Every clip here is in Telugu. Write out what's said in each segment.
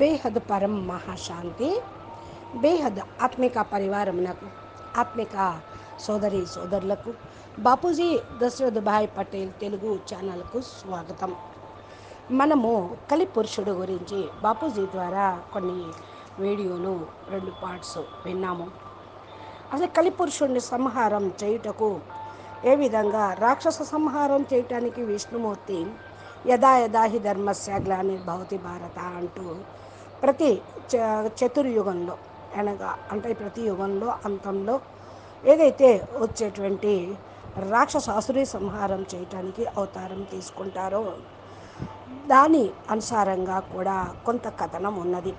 బేహద్ పరం మహాశాంతి బేహద్ ఆత్మిక పరివారమునకు ఆత్మిక సోదరి సోదరులకు బాపూజీ దశరథ్ భాయ్ పటేల్ తెలుగు ఛానల్కు స్వాగతం. మనము కలి పురుషుడు గురించి బాపూజీ ద్వారా కొన్ని వీడియోలు రెండు పార్ట్స్ విన్నాము. అసలు కలిపురుషుడిని సంహారం చేయుటకు ఏ విధంగా రాక్షస సంహారం చేయటానికి విష్ణుమూర్తి యథా యథాహి ధర్మస్య గ్లానిర్భవతి భారత అంటూ ప్రతి చ- చతుర్యుగంలో అనగా అంటే ప్రతి యుగంలో అంతంలో ఏదైతే వచ్చేటువంటి రాక్షసాసురి సంహారం చేయటానికి అవతారం తీసుకుంటారో దాని అనుసారంగా కూడా కొంత కథనం ఉన్నది.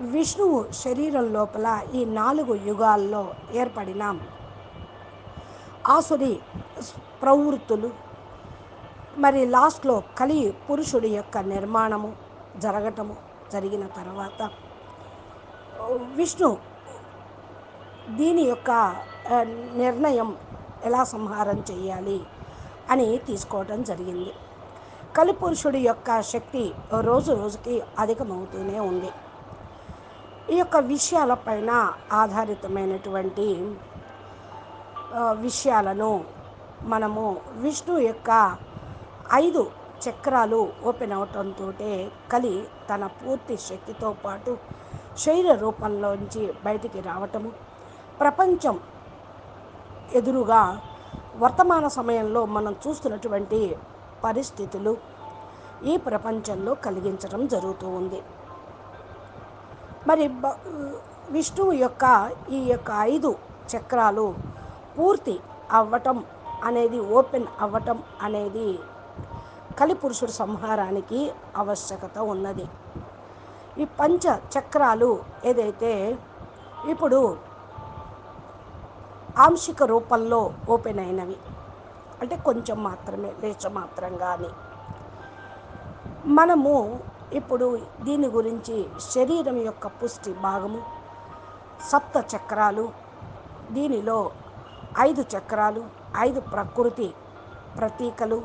విష్ణువు శరీరం లోపల ఈ నాలుగు యుగాల్లో ఏర్పడిన ఆసురి ప్రవృత్తులు మరి లాస్ట్లో కలి పురుషుడి యొక్క నిర్మాణము జరగటము జరిగిన తర్వాత విష్ణు దీని యొక్క నిర్ణయం ఎలా సంహారం చేయాలి అని తీసుకోవటం జరిగింది. కలిపురుషుడి యొక్క శక్తి రోజు రోజుకి అధికమవుతూనే ఉంది. ఈ యొక్క విషయాలపైన ఆధారితమైనటువంటి విషయాలను మనము విష్ణు యొక్క ఐదు చక్రాలు ఓపెన్ అవటంతో కలి తన పూర్తి శక్తితో పాటు శరీర రూపంలోంచి బయటికి రావటము. ప్రపంచం ఎదురుగా వర్తమాన సమయంలో మనం చూస్తున్నటువంటి పరిస్థితులు ఈ ప్రపంచంలో కలిగించడం జరుగుతూ ఉంది. మరి బ- విష్ణువు యొక్క ఈ యొక్క ఐదు చక్రాలు పూర్తి అవ్వటం అనేది ఓపెన్ అవ్వటం అనేది కలిపురుషుడు సంహారానికి ఆవశ్యకత ఉన్నది. ఈ పంచ చక్రాలు ఏదైతే ఇప్పుడు ఆంశిక రూపంలో ఓపెన్ అయినవి. అంటే కొంచెం మాత్రమే లేచ మాత్రం కానీ మనము ఇప్పుడు దీని గురించి శరీరం యొక్క పుష్టి భాగము సప్త చక్రాలు దీనిలో ఐదు చక్రాలు ఐదు ప్రకృతి ప్రతీకలు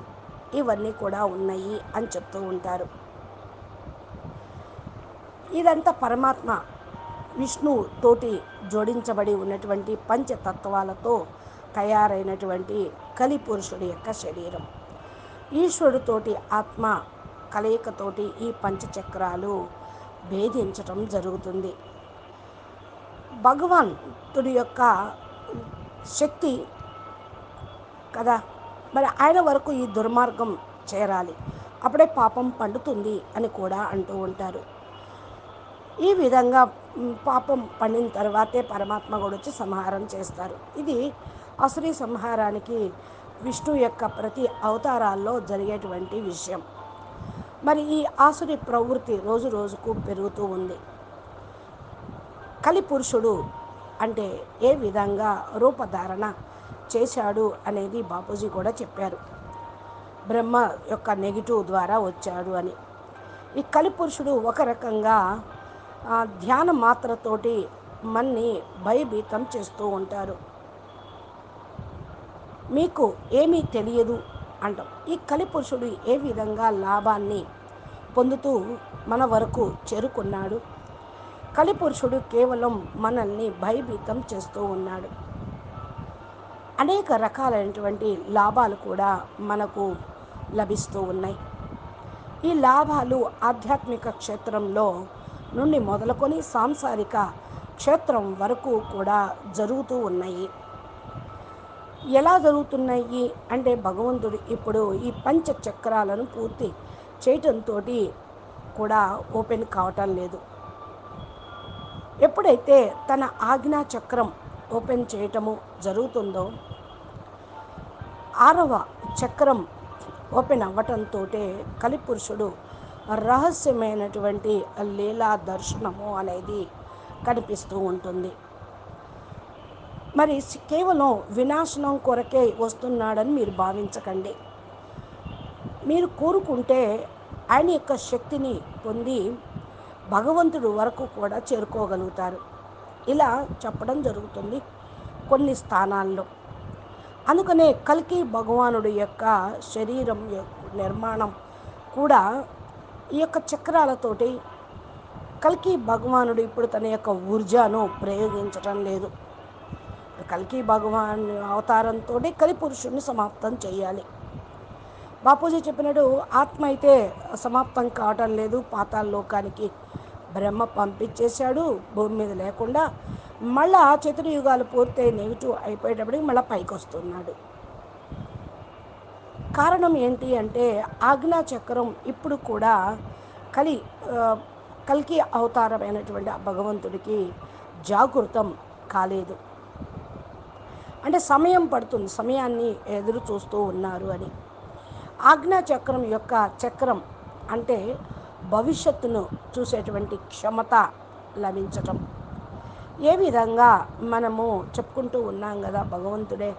ఇవన్నీ కూడా ఉన్నాయి అని చెప్తూ ఉంటారు. ఇదంతా పరమాత్మ విష్ణు తోటి జోడించబడి ఉన్నటువంటి పంచతత్వాలతో తయారైనటువంటి కలి పురుషుడి యొక్క శరీరం. ఈశ్వరుడితోటి ఆత్మ కలయికతోటి ఈ పంచచక్రాలు భేదించటం జరుగుతుంది. భగవంతుడి యొక్క శక్తి కదా మరి ఆయన వరకు ఈ దుర్మార్గం చేరాలి. అప్పుడే పాపం పండుతుంది అని కూడా అంటూ ఉంటారు. ఈ విధంగా పాపం పండిన తర్వాతే పరమాత్మ కూడా వచ్చి సంహారం చేస్తారు. ఇది అసురీ సంహారానికి విష్ణు యొక్క ప్రతి అవతారాల్లో జరిగేటువంటి విషయం. మరి ఈ ఆసురి ప్రవృత్తి రోజు రోజుకు పెరుగుతూ ఉంది. కలిపురుషుడు అంటే ఏ విధంగా రూపధారణ చేశాడు అనేది బాపూజీ కూడా చెప్పారు. బ్రహ్మ యొక్క నెగిటివ్ ద్వారా వచ్చాడు అని. ఈ కలిపురుషుడు ఒక రకంగా ధ్యాన మాత్రతోటి మన్ని భయభీతం చేస్తూ ఉంటారు. మీకు ఏమీ తెలియదు అంటాం. ఈ కలిపురుషుడు ఏ విధంగా లాభాన్ని పొందుతూ మన వరకు చేరుకున్నాడు? కలిపురుషుడు కేవలం మనల్ని భయభీతం చేస్తూ ఉన్నాడు. అనేక రకాలైనటువంటి లాభాలు కూడా మనకు లభిస్తూ ఉన్నాయి. ఈ లాభాలు ఆధ్యాత్మిక క్షేత్రంలో నుండి మొదలుకొని సాంసారిక క్షేత్రం వరకు కూడా జరుగుతూ ఉన్నాయి. ఎలా జరుగుతున్నాయి అంటే భగవంతుడు ఇప్పుడు ఈ పంచ చక్రాలను పూర్తి చేయటంతో కూడా ఓపెన్ కావటం లేదు. ఎప్పుడైతే తన ఆజ్ఞా చక్రం ఓపెన్ చేయటము జరుగుతుందో ఆరవ చక్రం ఓపెన్ అవ్వటంతో కలిపురుషుడు రహస్యమైనటువంటి లీలా దర్శనము అనేది కనిపిస్తూ ఉంటుంది. మరి కేవలం వినాశనం కొరకే వస్తున్నాడని మీరు భావించకండి. మీరు కోరుకుంటే ఆయన యొక్క శక్తిని పొంది భగవంతుడు వరకు కూడా చేరుకోగలుగుతారు. ఇలా చెప్పడం జరుగుతుంది కొన్ని స్థానాల్లో. అందుకనే కల్కి భగవానుడి యొక్క శరీరం యొక్క నిర్మాణం కూడా ఈ యొక్క చక్రాలతోటి కల్కి భగవానుడు ఇప్పుడు తన యొక్క ఊర్జాను ప్రయోగించటం లేదు. కల్కి భగవాన్ అవతారంతో కలి సమాప్తం చేయాలి. బాపూజీ చెప్పినాడు ఆత్మ అయితే సమాప్తం కావటం లేదు. పాతాల లోకానికి బ్రహ్మ పంపించేశాడు. భూమి మీద లేకుండా మళ్ళా చతుర్యుగాలు పూర్తయి నెగిటివ్ అయిపోయేటప్పటికి మళ్ళీ పైకి వస్తున్నాడు కారణం ఏంటి అంటే ఆజ్ఞా చక్రం ఇప్పుడు కూడా కలి కలికి అవతారమైనటువంటి ఆ భగవంతుడికి జాగృతం కాలేదు. అంటే సమయం పడుతుంది సమయాన్ని ఎదురు చూస్తూ ఉన్నారు అని. ఆజ్ఞా చక్రం యొక్క చక్రం అంటే భవిష్యత్తును చూసేటువంటి క్షమత లభించటం. ఏ విధంగా మనము చెప్పుకుంటూ ఉన్నాం కదా భగవంతుడే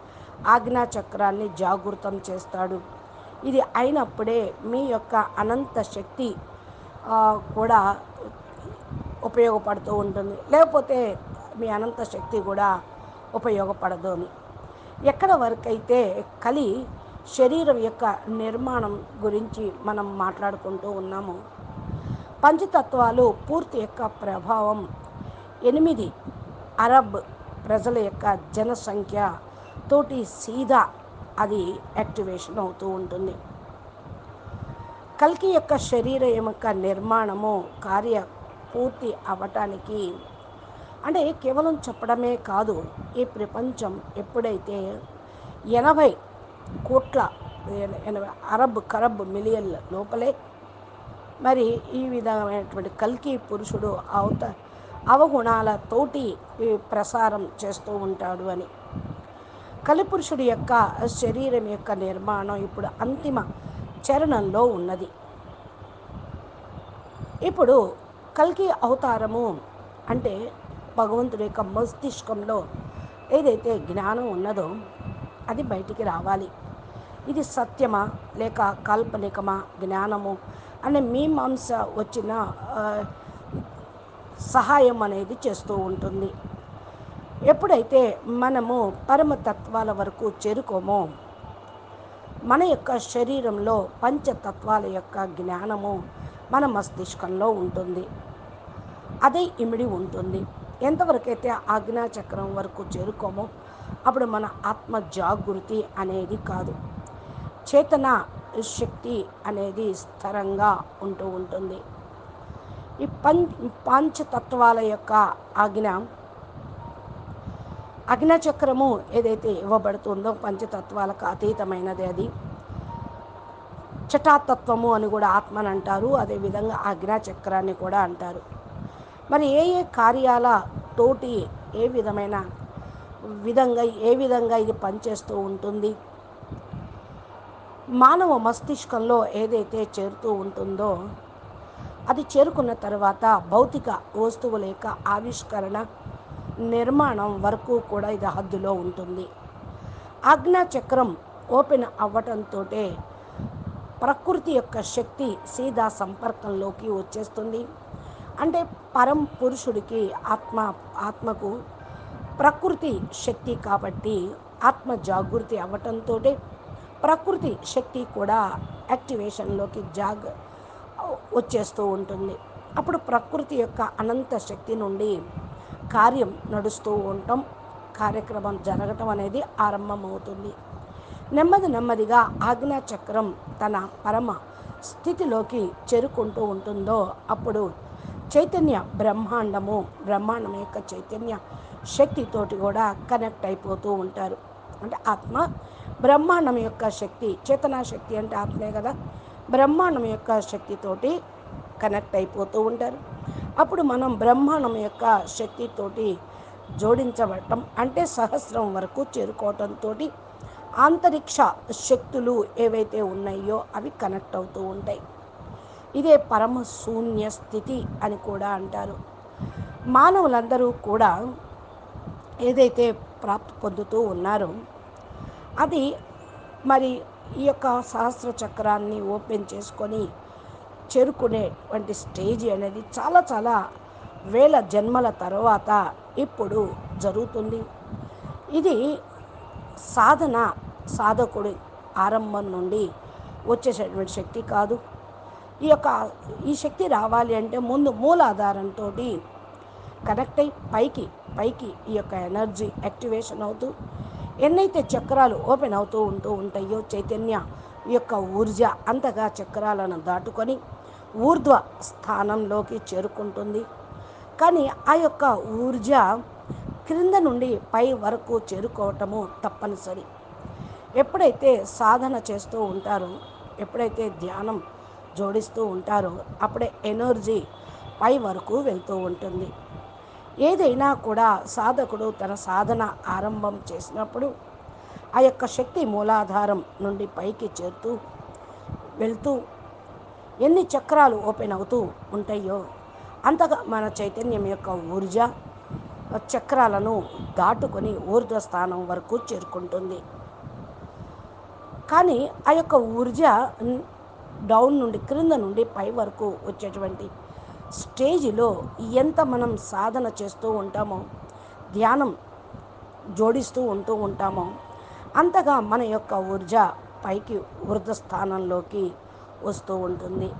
ఆజ్ఞా చక్రాన్ని జాగృతం చేస్తాడు. ఇది అయినప్పుడే మీ యొక్క అనంత శక్తి కూడా ఉపయోగపడుతూ ఉంటుంది. లేకపోతే మీ అనంత శక్తి కూడా ఉపయోగపడదు అని ఎక్కడ వరకైతే కలి శరీరం యొక్క నిర్మాణం గురించి మనం మాట్లాడుకుంటూ ఉన్నాము పంచతత్వాలు పూర్తి యొక్క ప్రభావం ఎనిమిది అరబ్ ప్రజల యొక్క జనసంఖ్య తోటి సీదా అది యాక్టివేషన్ అవుతూ ఉంటుంది. కల్కి యొక్క శరీరం యొక్క నిర్మాణము కార్య పూర్తి అవ్వటానికి అంటే కేవలం చెప్పడమే కాదు ఈ ప్రపంచం ఎప్పుడైతే ఎనభై కోట్ల ఎనభై అరబ్ కరబ్ మిలియన్ల లోపలే మరి ఈ విధమైనటువంటి కల్కి పురుషుడు అవత అవగుణాలతోటి ప్రసారం చేస్తూ ఉంటాడు అని. కలిపురుషుడి యొక్క శరీరం యొక్క నిర్మాణం ఇప్పుడు అంతిమ చరణంలో ఉన్నది. ఇప్పుడు కల్కి అవతారము అంటే భగవంతుడి యొక్క మస్తిష్కంలో ఏదైతే జ్ఞానం ఉన్నదో అది బయటికి రావాలి. ఇది సత్యమా లేక కాల్పనికమా జ్ఞానము అనే మీమాంస వచ్చిన సహాయం అనేది చేస్తూ ఉంటుంది. ఎప్పుడైతే మనము పరమతత్వాల వరకు చేరుకోమో మన యొక్క శరీరంలో పంచతత్వాల యొక్క జ్ఞానము మన మస్తిష్కంలో ఉంటుంది. అదే ఇమిడి ఉంటుంది. ఎంతవరకైతే ఆజ్ఞాచక్రం వరకు చేరుకోమో అప్పుడు మన ఆత్మ జాగృతి అనేది కాదు. చేతన శక్తి అనేది స్థిరంగా ఉంటూ ఉంటుంది. ఈ పం పంచతత్వాల యొక్క ఆజ్ఞ అగ్నచక్రము ఏదైతే ఇవ్వబడుతుందో పంచతత్వాలకు అతీతమైనది అది. చటాతత్వము అని కూడా ఆత్మని అంటారు అదేవిధంగా అగ్నచక్రాన్ని కూడా అంటారు. మరి ఏ ఏ కార్యాల తోటి ఏ విధమైన విధంగా ఏ విధంగా ఇది పనిచేస్తూ ఉంటుంది? మానవ మస్తిష్కంలో ఏదైతే చేరుతూ ఉంటుందో అది చేరుకున్న తర్వాత భౌతిక వస్తువుల యొక్క ఆవిష్కరణ నిర్మాణం వరకు కూడా ఇది హద్దులో ఉంటుంది. ఆజ్ఞా చక్రం ఓపెన్ అవ్వటంతో ప్రకృతి యొక్క శక్తి సీదా సంపర్కంలోకి వచ్చేస్తుంది. అంటే పరం పురుషుడికి ఆత్మ ఆత్మకు ప్రకృతి శక్తి కాబట్టి ఆత్మ జాగృతి అవ్వటంతో ప్రకృతి శక్తి కూడా యాక్టివేషన్లోకి జాగ్ వచ్చేస్తూ ఉంటుంది. అప్పుడు ప్రకృతి యొక్క అనంత శక్తి నుండి కార్యం నడుస్తూ ఉండటం కార్యక్రమం జరగటం అనేది ఆరంభమవుతుంది. నెమ్మది నెమ్మదిగా ఆజ్ఞా చక్రం తన పరమ స్థితిలోకి చేరుకుంటూ ఉంటుందో అప్పుడు చైతన్య బ్రహ్మాండము బ్రహ్మాండం యొక్క చైతన్య శక్తితోటి కూడా కనెక్ట్ అయిపోతూ ఉంటారు. అంటే ఆత్మ బ్రహ్మాండం యొక్క శక్తి చేతనా శక్తి అంటే ఆత్మే కదా. బ్రహ్మాండం యొక్క శక్తితోటి కనెక్ట్ అయిపోతూ ఉంటారు. అప్పుడు మనం బ్రహ్మాండం యొక్క శక్తితోటి జోడించబడటం అంటే సహస్రం వరకు చేరుకోవటంతో అంతరిక్ష శక్తులు ఏవైతే ఉన్నాయో అవి కనెక్ట్ అవుతూ ఉంటాయి. ఇదే పరమ శూన్య స్థితి అని కూడా అంటారు. మానవులందరూ కూడా ఏదైతే ప్రాప్తి పొందుతూ ఉన్నారో అది మరి ఈ యొక్క సహస్ర చక్రాన్ని ఓపెన్ చేసుకొని చేరుకునేటువంటి స్టేజ్ అనేది చాలా చాలా వేల జన్మల తర్వాత ఇప్పుడు జరుగుతుంది. ఇది సాధన సాధకుడి ఆరంభం నుండి వచ్చేసేటువంటి శక్తి కాదు. ఈ యొక్క ఈ శక్తి రావాలి అంటే ముందు మూలాధారంతో కనెక్ట్ అయి పైకి పైకి ఈ యొక్క ఎనర్జీ యాక్టివేషన్ అవుతూ ఎన్నైతే చక్రాలు ఓపెన్ అవుతూ ఉంటూ ఉంటాయో చైతన్య ఈ యొక్క ఊర్జ అంతగా చక్రాలను దాటుకొని ఊర్ధ్వ స్థానంలోకి చేరుకుంటుంది. కానీ ఆ యొక్క ఊర్జ క్రింద నుండి పై వరకు చేరుకోవటము తప్పనిసరి. ఎప్పుడైతే సాధన చేస్తూ ఉంటారో ఎప్పుడైతే ధ్యానం జోడిస్తూ ఉంటారో అప్పుడే ఎనర్జీ పై వరకు వెళ్తూ ఉంటుంది. ఏదైనా కూడా సాధకుడు తన సాధన ఆరంభం చేసినప్పుడు ఆ యొక్క శక్తి మూలాధారం నుండి పైకి చేరుతూ వెళ్తూ ఎన్ని చక్రాలు ఓపెన్ అవుతూ ఉంటాయో అంతగా మన చైతన్యం యొక్క ఊర్జ చక్రాలను దాటుకొని ఊర్ధ్వ స్థానం వరకు చేరుకుంటుంది. కానీ ఆ యొక్క ఊర్జ డౌన్ నుండి క్రింద నుండి పై వరకు వచ్చేటువంటి స్టేజిలో ఎంత మనం సాధన చేస్తూ ఉంటామో ధ్యానం జోడిస్తూ ఉంటూ ఉంటామో అంతగా మన యొక్క ఊర్జ పైకి వృద్ధ స్థానంలోకి వస్తూ ఉంటుంది.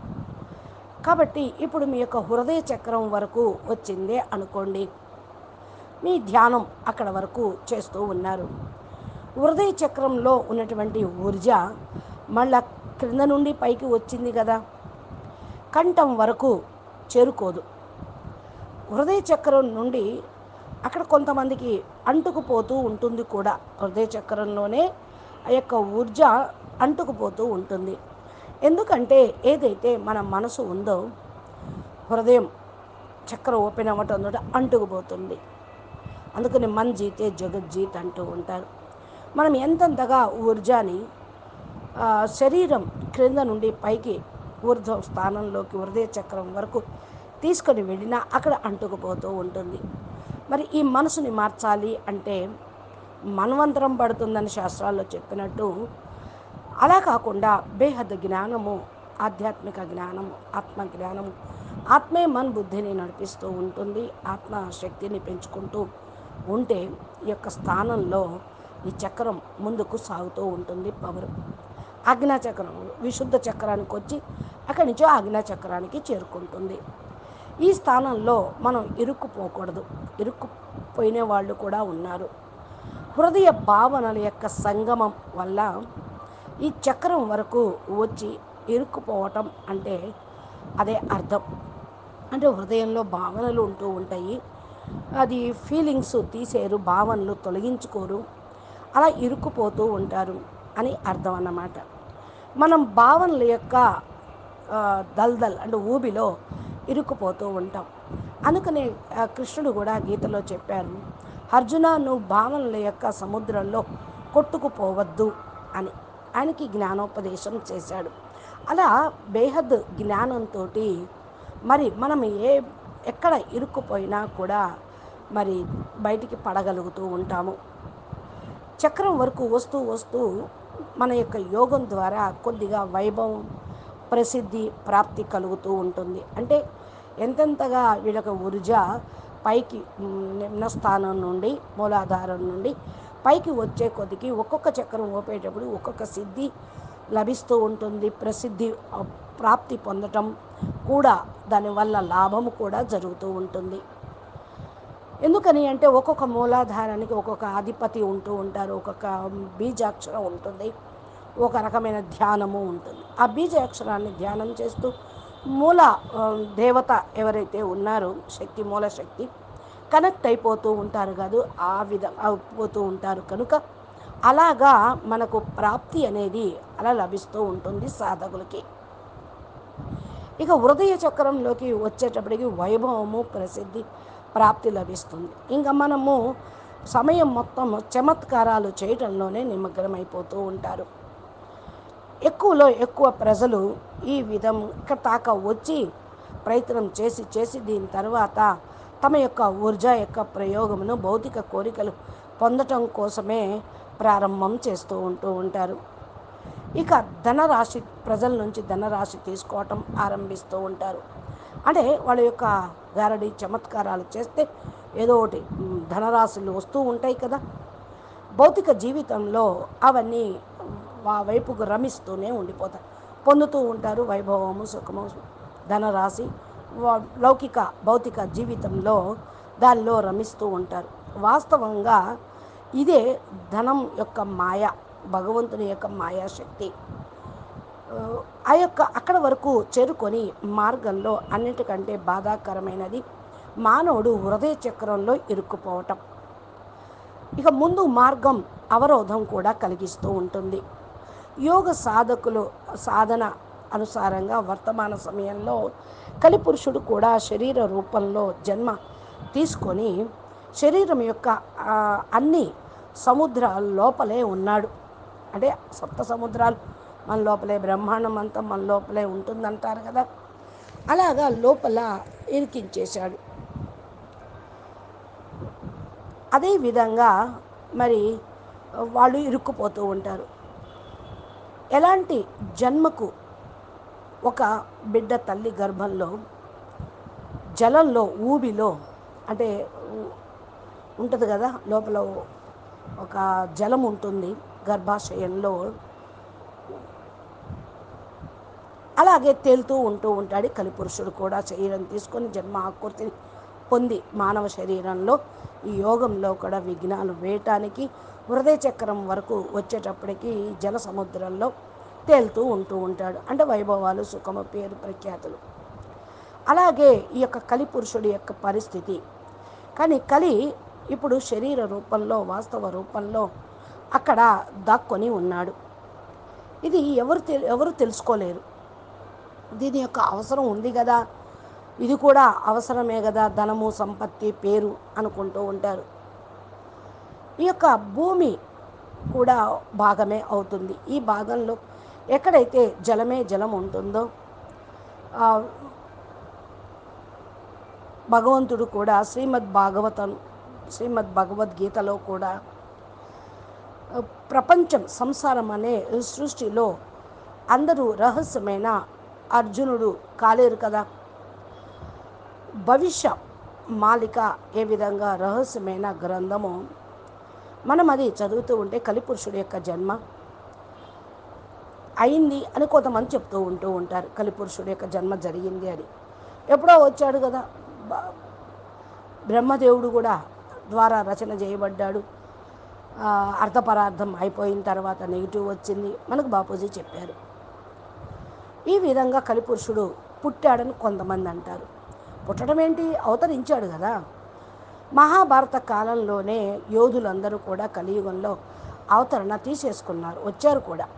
కాబట్టి ఇప్పుడు మీ యొక్క హృదయ చక్రం వరకు వచ్చిందే అనుకోండి. మీ ధ్యానం అక్కడ వరకు చేస్తూ ఉన్నారు. హృదయ చక్రంలో ఉన్నటువంటి ఊర్జ మళ్ళా క్రింద నుండి పైకి వచ్చింది కదా. కంఠం వరకు చేరుకోదు. హృదయ చక్రం నుండి అక్కడ కొంతమందికి అంటుకుపోతూ ఉంటుంది కూడా. హృదయ చక్రంలోనే ఆ యొక్క ఊర్జ అంటుకుపోతూ ఉంటుంది. ఎందుకంటే ఏదైతే మన మనసు ఉందో హృదయం చక్రం ఓపెన్ అవ్వటం తోటి అంటుకుపోతుంది. అందుకని మన్ జీతే జగజ్జీత్ అంటూ ఉంటారు. మనం ఎంతెంతగా ఊర్జాని శరీరం క్రింద నుండి పైకి ఊర్ధ్వ స్థానంలోకి హృదయ చక్రం వరకు తీసుకొని వెళ్ళినా అక్కడ అంటుకుపోతూ ఉంటుంది. మరి ఈ మనసుని మార్చాలి అంటే మన్వంతరం పడుతుందని శాస్త్రాల్లో చెప్పినట్టు అలా కాకుండా బేహద్ జ్ఞానము ఆధ్యాత్మిక జ్ఞానము ఆత్మ జ్ఞానము ఆత్మే మన బుద్ధిని నడిపిస్తూ ఉంటుంది. ఆత్మ శక్తిని పెంచుకుంటూ ఉంటే ఈ యొక్క స్థానంలో ఈ చక్రం ముందుకు సాగుతూ ఉంటుంది పవర్ ఆజ్ఞా విశుద్ధ చక్రానికి వచ్చి అక్కడి నుంచి ఆజ్ఞాచక్రానికి చేరుకుంటుంది. ఈ స్థానంలో మనం ఇరుక్కుపోకూడదు. ఇరుక్కుపోయిన వాళ్ళు కూడా ఉన్నారు. హృదయ భావనల యొక్క సంగమం వల్ల ఈ చక్రం వరకు వచ్చి ఇరుక్కుపోవటం అంటే అదే అర్థం. అంటే హృదయంలో భావనలు ఉంటూ ఉంటాయి. అది ఫీలింగ్స్ తీసేరు భావనలు తొలగించుకోరు. అలా ఇరుక్కుపోతూ ఉంటారు అని అర్థం అన్నమాట. మనం భావనల యొక్క దల్దల్ అంటే ఊబిలో ఇరుక్కుపోతూ ఉంటాం. అందుకనే కృష్ణుడు కూడా గీతలో చెప్పారు అర్జున నువ్వు భావనల యొక్క సముద్రంలో కొట్టుకుపోవద్దు అని. ఆయనకి జ్ఞానోపదేశం చేశాడు. అలా బేహద్ జ్ఞానంతో మరి మనం ఏ ఎక్కడ ఇరుక్కుపోయినా కూడా మరి బయటికి పడగలుగుతూ ఉంటాము. చక్రం వరకు వస్తూ వస్తూ మన యొక్క యోగం ద్వారా కొద్దిగా వైభవం ప్రసిద్ధి ప్రాప్తి కలుగుతూ ఉంటుంది. అంటే ఎంతెంతగా వీళ్ళకి ఊర్జ పైకి నిమ్న స్థానం నుండి మూలాధారం నుండి పైకి వచ్చే కొద్దికి ఒక్కొక్క చక్రం ఓపేటప్పుడు ఒక్కొక్క సిద్ధి లభిస్తూ ఉంటుంది. ప్రసిద్ధి ప్రాప్తి పొందటం కూడా దానివల్ల లాభము కూడా జరుగుతూ ఉంటుంది. ఎందుకని అంటే ఒక్కొక్క మూలాధారానికి ఒక్కొక్క అధిపతి ఉంటూ ఉంటారు ఒక్కొక్క బీజాక్షరం ఉంటుంది ఒక రకమైన ధ్యానము ఉంటుంది. ఆ బీజాక్షరాన్ని ధ్యానం చేస్తూ మూల దేవత ఎవరైతే ఉన్నారో శక్తి మూల శక్తి కనెక్ట్ అయిపోతూ ఉంటారు కాదు ఆ విధ అయిపోతూ ఉంటారు. కనుక అలాగా మనకు ప్రాప్తి అనేది అలా లభిస్తూ ఉంటుంది సాధకులకి. ఇక హృదయ చక్రంలోకి వచ్చేటప్పటికి వైభవము ప్రసిద్ధి. ప్రాప్తి లభిస్తుంది. ఇంకా మనము సమయం మొత్తం చమత్కారాలు చేయటంలోనే నిమగ్నమైపోతూ ఉంటారు. ఎక్కువలో ఎక్కువ ప్రజలు ఈ విధం దాకా వచ్చి ప్రయత్నం చేసి చేసి దీని తర్వాత తమ యొక్క ఊర్జా యొక్క ప్రయోగమును భౌతిక కోరికలు పొందటం కోసమే ప్రారంభం చేస్తూ ఉంటూ ఉంటారు. ఇక ధనరాశి ప్రజల నుంచి ధనరాశి తీసుకోవటం ఆరంభిస్తూ ఉంటారు. అంటే వాళ్ళ యొక్క గారడి చమత్కారాలు చేస్తే ఏదో ఒకటి ధనరాశులు వస్తూ ఉంటాయి కదా. భౌతిక జీవితంలో అవన్నీ ఆ వైపుకు రమిస్తూనే ఉండిపోతాయి. పొందుతూ ఉంటారు వైభవము సుఖము ధనరాశి. లౌకిక భౌతిక జీవితంలో దానిలో రమిస్తూ ఉంటారు. వాస్తవంగా ఇదే ధనం యొక్క మాయ భగవంతుని యొక్క మాయాశక్తి. ఆ, యొక్క అక్కడ వరకు చేరుకొని మార్గంలో అన్నిటికంటే బాధాకరమైనది మానవుడు హృదయ చక్రంలో ఇరుక్కుపోవటం. ఇక ముందు మార్గం అవరోధం కూడా కలిగిస్తూ ఉంటుంది. యోగ సాధకులు సాధన అనుసారంగా వర్తమాన సమయంలో కలిపురుషుడు కూడా శరీర రూపంలో జన్మ తీసుకొని శరీరం యొక్క అన్ని సముద్రాల లోపలే ఉన్నాడు. అంటే సప్త సముద్రాలు మన లోపలే బ్రహ్మాండం అంతా మన లోపలే ఉంటుందంటారు కదా. అలాగా లోపల ఇరికించేశాడు. అదే విధంగా మరి వాళ్ళు ఇరుక్కుపోతూ ఉంటారు. ఎలాంటి జన్మకు ఒక బిడ్డ తల్లి గర్భంలో జలంలో ఊబిలో అంటే ఉంటుంది కదా లోపల ఒక జలం ఉంటుంది గర్భాశయంలో. అలాగే తేలుతూ ఉంటూ ఉంటాడు. కలిపురుషుడు కూడా శరీరం తీసుకొని జన్మ ఆకృతిని పొంది మానవ శరీరంలో ఈ యోగంలో కూడా విఘ్నాలు వేయటానికి హృదయ చక్రం వరకు వచ్చేటప్పటికి జల సముద్రంలో తేలుతూ ఉంటూ ఉంటాడు. అంటే వైభవాలు సుఖము పేరు ప్రఖ్యాతులు. అలాగే ఈ యొక్క కలి పురుషుడి యొక్క పరిస్థితి. కానీ కలి ఇప్పుడు శరీర రూపంలో వాస్తవ రూపంలో అక్కడ దాక్కొని ఉన్నాడు. ఇది ఎవరు తె- ఎవరు తెలుసుకోలేరు. దీని యొక్క అవసరం ఉంది కదా. ఇది కూడా అవసరమే కదా ధనము సంపత్తి పేరు అనుకుంటూ ఉంటారు. ఈ యొక్క భూమి కూడా భాగమే అవుతుంది. ఈ భాగంలో ఎక్కడైతే జలమే జలం ఉంటుందో భగవంతుడు కూడా శ్రీమద్ భాగవతం శ్రీమద్ భగవద్గీతలో కూడా ప్రపంచం సంసారం అనే సృష్టిలో అందరూ రహస్యమైన అర్జునుడు కాలేరు కదా. భవిష్య మాలిక ఏ విధంగా రహస్యమైన గ్రంథము మనం అది చదువుతూ ఉంటే కలిపురుషుడి యొక్క జన్మ అయింది అని కొంతమంది చెప్తూ ఉంటూ ఉంటారు. కలిపురుషుడు యొక్క జన్మ జరిగింది అని. ఎప్పుడో వచ్చాడు కదా. బ్రహ్మదేవుడు కూడా ద్వారా రచన చేయబడ్డాడు. అర్థపరార్థం అయిపోయిన తర్వాత నెగిటివ్ వచ్చింది. మనకు బాపూజీ చెప్పారు. ఈ విధంగా కలిపురుషుడు పుట్టాడని కొంతమంది అంటారు పుట్టడం ఏంటి అవతరించాడు కదా. మహాభారత కాలంలోనే యోధులందరూ కూడా కలియుగంలో అవతరణ తీసేసుకున్నారు. వచ్చారు కూడా.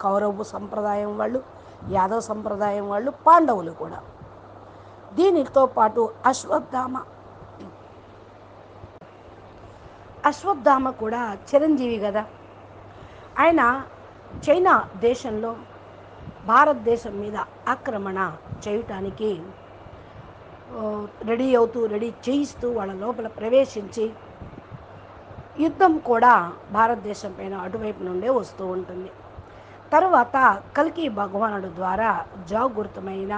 కౌరవ సంప్రదాయం వాళ్ళు యాదవ సంప్రదాయం వాళ్ళు పాండవులు కూడా. దీనితో పాటు అశ్వత్థామ. అశ్వత్థామ కూడా చిరంజీవి కదా. ఆయన చైనా దేశంలో భారతదేశం మీద ఆక్రమణ చేయటానికి రెడీ అవుతూ రెడీ చేయిస్తూ వాళ్ళ లోపల ప్రవేశించి యుద్ధం కూడా భారతదేశం పైన అటువైపు నుండే వస్తూ ఉంటుంది. తర్వాత కల్కి భగవానుడు ద్వారా జాగృతమైన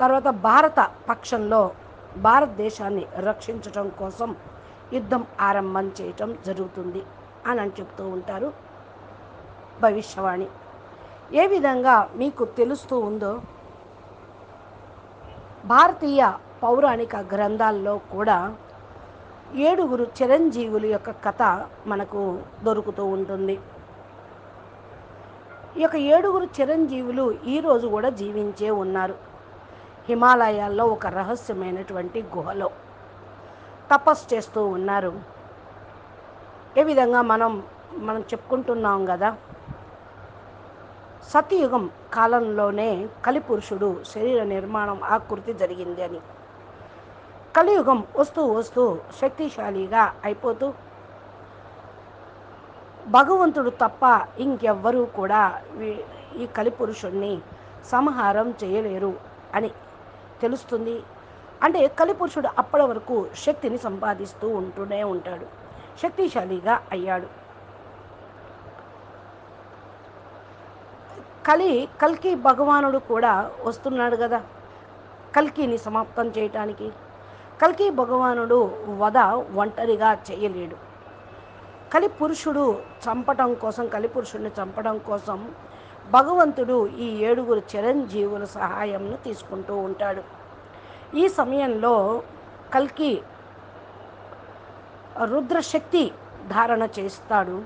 తర్వాత భారత పక్షంలో భారతదేశాన్ని రక్షించటం కోసం యుద్ధం ఆరంభం చేయటం జరుగుతుంది అని అని చెప్తూ ఉంటారు భవిష్యవాణి. ఏ విధంగా మీకు తెలుస్తూ ఉందో భారతీయ పౌరాణిక గ్రంథాల్లో కూడా ఏడుగురు చిరంజీవుల యొక్క కథ మనకు దొరుకుతూ ఉంటుంది. ఈ యొక్క ఏడుగురు చిరంజీవులు ఈరోజు కూడా జీవించే ఉన్నారు. హిమాలయాల్లో ఒక రహస్యమైనటువంటి గుహలో తపస్సు చేస్తూ ఉన్నారు. ఏ విధంగా మనం మనం చెప్పుకుంటున్నాం కదా సతయుగం కాలంలోనే కలిపురుషుడు శరీర నిర్మాణం ఆకృతి జరిగింది అని. కలియుగం వస్తూ వస్తూ శక్తిశాలిగా అయిపోతూ భగవంతుడు తప్ప ఇంకెవ్వరూ కూడా ఈ కలిపురుషుణ్ణి సంహారం చేయలేరు అని తెలుస్తుంది. అంటే కలిపురుషుడు అప్పటి వరకు శక్తిని సంపాదిస్తూ ఉంటూనే ఉంటాడు. శక్తిశాలిగా అయ్యాడు. కలి కల్కి భగవానుడు కూడా వస్తున్నాడు కదా. కల్కిని సమాప్తం చేయటానికి. కల్కి భగవానుడు వధ ఒంటరిగా చేయలేడు. కలి పురుషుడు చంపటం కోసం కలి పురుషుడిని చంపడం కోసం భగవంతుడు ఈ ఏడుగురు చిరంజీవుల సహాయంను తీసుకుంటూ ఉంటాడు. ఈ సమయంలో కల్కి రుద్రశక్తి ధారణ చేస్తాడు.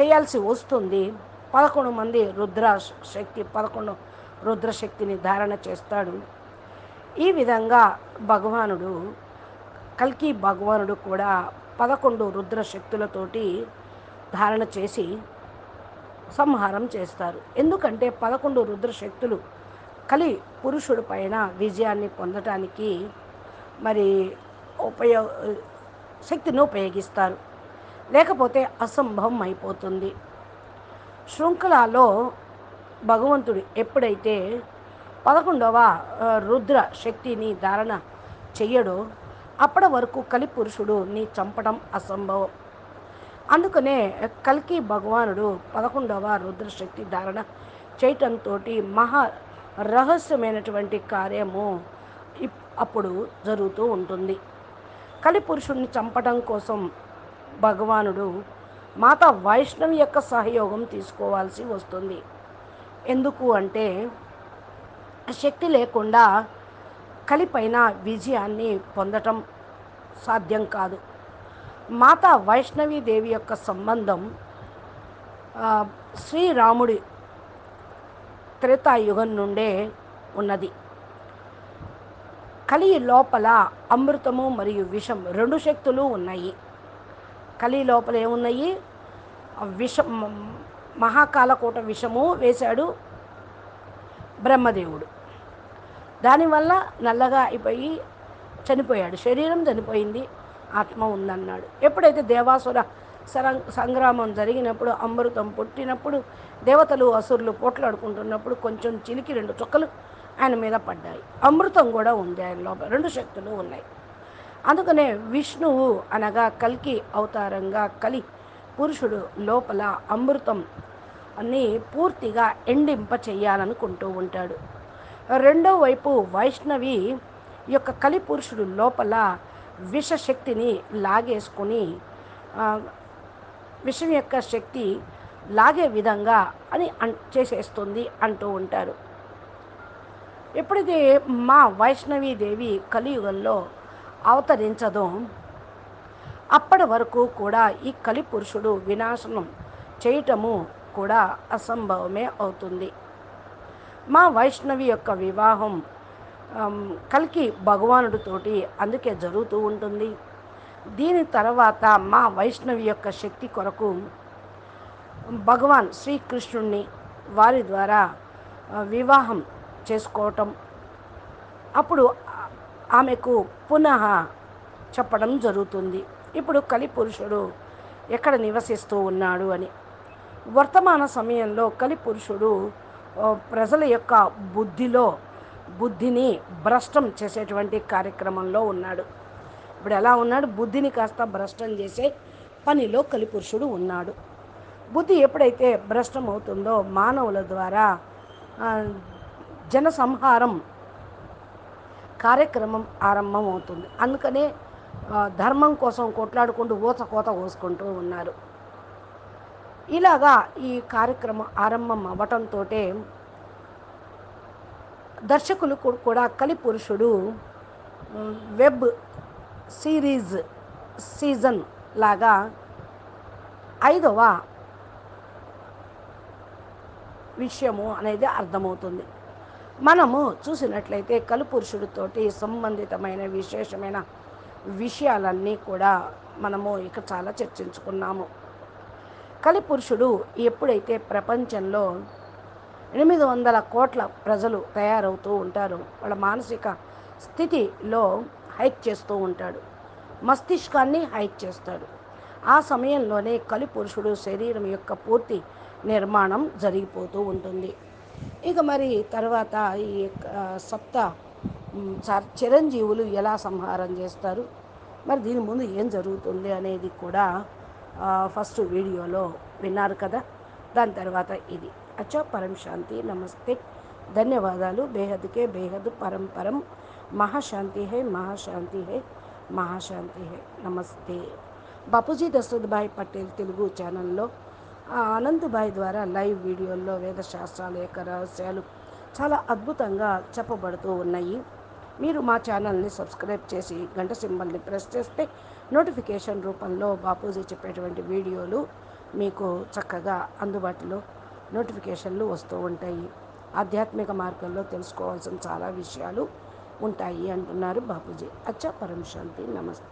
చేయాల్సి వస్తుంది. పదకొండు మంది రుద్ర శక్తి పదకొండు రుద్రశక్తిని ధారణ చేస్తాడు. ఈ విధంగా భగవానుడు కల్కి భగవానుడు కూడా పదకొండు రుద్ర శక్తులతోటి ధారణ చేసి సంహారం చేస్తారు. ఎందుకంటే పదకొండు రుద్ర శక్తులు కలి పురుషుడు పైన విజయాన్ని పొందటానికి మరి ఉపయోగ శక్తిని ఉపయోగిస్తారు. లేకపోతే అసంభవం అయిపోతుంది. శృంఖలాలో భగవంతుడు ఎప్పుడైతే పదకొండవ రుద్ర శక్తిని ధారణ చెయ్యడో అప్పటి వరకు కలి పురుషుడు నీ చంపడం అసంభవం. అందుకనే కల్కి భగవానుడు పదకొండవ రుద్రశక్తి ధారణ చేయటంతో మహా రహస్యమైనటువంటి కార్యము ఇప్- అప్పుడు జరుగుతూ ఉంటుంది. కలి పురుషుడిని చంపడం కోసం భగవానుడు మాతా వైష్ణవి యొక్క సహయోగం తీసుకోవాల్సి వస్తుంది. ఎందుకు అంటే శక్తి లేకుండా కలిపైన విజయాన్ని పొందటం సాధ్యం కాదు. మాతా వైష్ణవి దేవి యొక్క సంబంధం శ్రీరాముడి త్రేతాయుగం నుండే ఉన్నది. కలి లోపల అమృతము మరియు విషం రెండు శక్తులు ఉన్నాయి. కలి లోపల ఏమున్నాయి? విష విషం మహాకాలకోట విషము వేశాడు బ్రహ్మదేవుడు. దానివల్ల నల్లగా అయిపోయి చనిపోయాడు. శరీరం చనిపోయింది. ఆత్మ ఉందన్నాడు. ఎప్పుడైతే దేవాసుర సరం సంగ్రామం జరిగినప్పుడు అమృతం పుట్టినప్పుడు దేవతలు అసురులు పోట్లాడుకుంటున్నప్పుడు కొంచెం చిలికి రెండు చుక్కలు ఆయన మీద పడ్డాయి. అమృతం కూడా ఉంది ఆయన లోపల. రెండు శక్తులు ఉన్నాయి. అందుకనే విష్ణువు అనగా కల్కి అవతారంగా కలి పురుషుడు లోపల అమృతం అన్ని పూర్తిగా ఎండింప చేయాలనుకుంటూ ఉంటాడు. రెండో వైపు వైష్ణవి యొక్క కలి పురుషుడు లోపల విషశక్తిని లాగేసుకొని విషం యొక్క శక్తి లాగే విధంగా అని అన్ చేసేస్తుంది అంటూ ఉంటారు. ఎప్పుడైతే మా వైష్ణవి దేవి కలియుగంలో అవతరించదో. అప్పటి వరకు కూడా ఈ కలి పురుషుడు వినాశనం చేయటము కూడా అసంభవమే అవుతుంది. మా వైష్ణవి యొక్క వివాహం కలికి భగవానుడితోటి అందుకే జరుగుతూ ఉంటుంది. దీని తర్వాత మా వైష్ణవి యొక్క శక్తి కొరకు భగవాన్ శ్రీకృష్ణుణ్ణి వారి ద్వారా వివాహం చేసుకోవటం. అప్పుడు ఆమెకు పునః చెప్పడం జరుగుతుంది. ఇప్పుడు కలిపురుషుడు ఎక్కడ నివసిస్తూ ఉన్నాడు అని. వర్తమాన సమయంలో కలి పురుషుడు ప్రజల యొక్క బుద్ధిలో బుద్ధిని భ్రష్టం చేసేటువంటి కార్యక్రమంలో ఉన్నాడు. ఇప్పుడు ఎలా ఉన్నాడు? బుద్ధిని కాస్త భ్రష్టం చేసే పనిలో కలి పురుషుడు ఉన్నాడు. బుద్ధి ఎప్పుడైతే భ్రష్టం అవుతుందో మానవుల ద్వారా జనసంహారం కార్యక్రమం ఆరంభమవుతుంది. అందుకనే ధర్మం కోసం కొట్లాడుకుంటూ ఊత కోత కోసుకుంటూ ఉన్నారు. ఇలాగా ఈ కార్యక్రమం ఆరంభం అవ్వటంతో దర్శకులు కూడా కలి పురుషుడు వెబ్ సిరీస్ సీజన్ లాగా ఐదవ విషయము అనేది అర్థమవుతుంది. మనము చూసినట్లయితే కలుపురుషుడితోటి సంబంధితమైన విశేషమైన విషయాలన్నీ కూడా మనము ఇక చాలా చర్చించుకున్నాము. కలిపురుషుడు ఎప్పుడైతే ప్రపంచంలో ఎనిమిది వందల కోట్ల ప్రజలు తయారవుతూ ఉంటారు వాళ్ళ మానసిక స్థితిలో హైక్ చేస్తూ ఉంటాడు. మస్తిష్కాన్ని హైక్ చేస్తాడు. ఆ సమయంలోనే కలిపురుషుడు శరీరం యొక్క పూర్తి నిర్మాణం జరిగిపోతూ ఉంటుంది. ఇక మరి తర్వాత ఈ సప్త చిరంజీవులు ఎలా సంహారం చేస్తారు? మరి దీని ముందు ఏం జరుగుతుంది అనేది కూడా ఫస్ట్ వీడియోలో విన్నారు కదా? దాని తర్వాత ఇది. అచ్చా పరం శాంతి నమస్తే. ధన్యవాదాలు. బేహద్కే బేహద్ పరంపరం మహాశాంతి హై మహాశాంతి హై మహాశాంతి హై. నమస్తే. బాపూజీ దశరథభాయ్ పటేల్ తెలుగు ఛానల్లో ఆ అనంతభాయ్ ద్వారా లైవ్ వీడియోల్లో వేదశాస్త్రాల యొక్క రహస్యాలు చాలా అద్భుతంగా చెప్పబడుతూ ఉన్నాయి. మీరు మా ఛానల్ని సబ్స్క్రైబ్ చేసి గంట సింబల్ని ప్రెస్ చేస్తే నోటిఫికేషన్ రూపంలో బాపూజీ చెప్పేటువంటి వీడియోలు మీకు చక్కగా అందుబాటులో నోటిఫికేషన్లు వస్తూ ఉంటాయి. ఆధ్యాత్మిక మార్గంలో తెలుసుకోవాల్సిన చాలా విషయాలు ఉంటాయి అంటున్నారు బాపూజీ. అచ్చా పరం శాంతి నమస్తే.